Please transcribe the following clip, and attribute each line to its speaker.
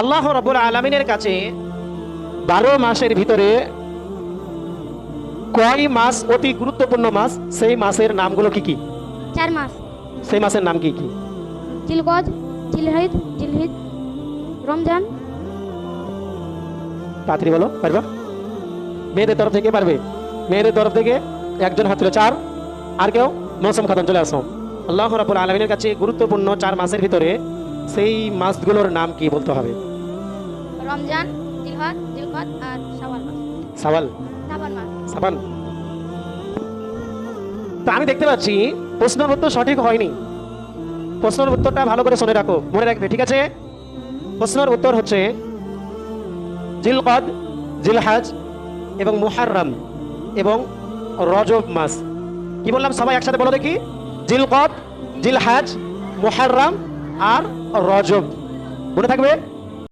Speaker 1: আল্লাহ রব্বুল আলমিনের কাছে বারো মাসের ভিতরে কয় মাস অতি গুরুত্বপূর্ণ মাস? সেই মাসের নামগুলো কি কি?
Speaker 2: চার মাস।
Speaker 1: সেই মাসের নাম কি কি?
Speaker 2: জিলগজ জিলহিদ জিলহিদ রমজান।
Speaker 1: তাড়াতাড়ি বলো পারবা? মেয়েদের তরফ থেকে পারবে? মেয়েদের তরফ থেকে একজন হাত তুলে চার আর কেউ মৌসুম খাতন চলে আসো। আল্লাহ রাবুল আলমিনের কাছে গুরুত্বপূর্ণ চার মাসের ভিতরে সেই মাসগুলোর নাম কি বলতে হবে?
Speaker 2: রমজান জিলহদ জিলকদ আর শাওয়াল মাস।
Speaker 1: সাওয়াল
Speaker 2: শ্রাবণ মাস।
Speaker 1: সাবান তা আমি দেখতে পাচ্ছি প্রশ্নের উত্তর সঠিক হয়নি। প্রশ্নের উত্তরটা ভালো করে শুনে রাখো মনে রাখবে ঠিক আছে? প্রশ্নের উত্তর হচ্ছে জিলকদ জিলহাজ এবং মুহাররাম এবং রজব মাস। কি বললাম সবাই একসাথে বলো দেখি? জিলকদ জিলহাজ মুহাররাম আর রজব। মনে থাকবে?